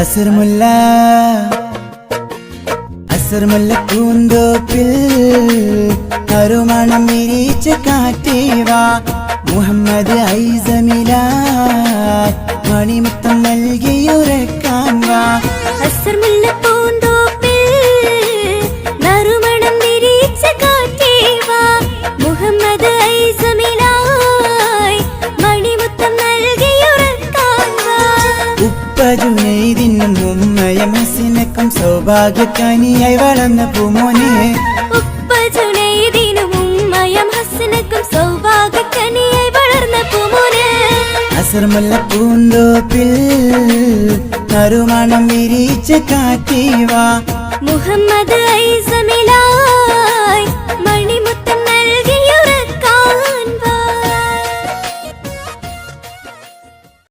അസർമുല്ല അസർമുല്ല പൂന്തോപ്പിൽ കരുമണം വിരിച്ച കാറ്റേവാ മുഹമ്മദ് ഐസമില മണിമുത്തം നൽകിയുറക്കാൻ വാ. അസർമുല്ല പൂന്തോപ്പിൽ നറുമണം വിരിച്ച കാറ്റേവാ മുഹമ്മദ് ജുനൈദിനും ഉമ്മയം ഹസിനക്കും സൗഭാഗ്യക്കനിയായി വളർന്ന പൂമോനെ. ഉപ്പ ജുനൈദിനും ഉമ്മയം ഹസനക്കും സൗഭാഗ്യക്കനിയായി വളർന്ന പൂമോനെ. അസർമല്ല പൂന്തോപ്പിൽ കരുമണം വിരിച്ച കാറ്റേവാ. മുഹമ്മദ് ഐസ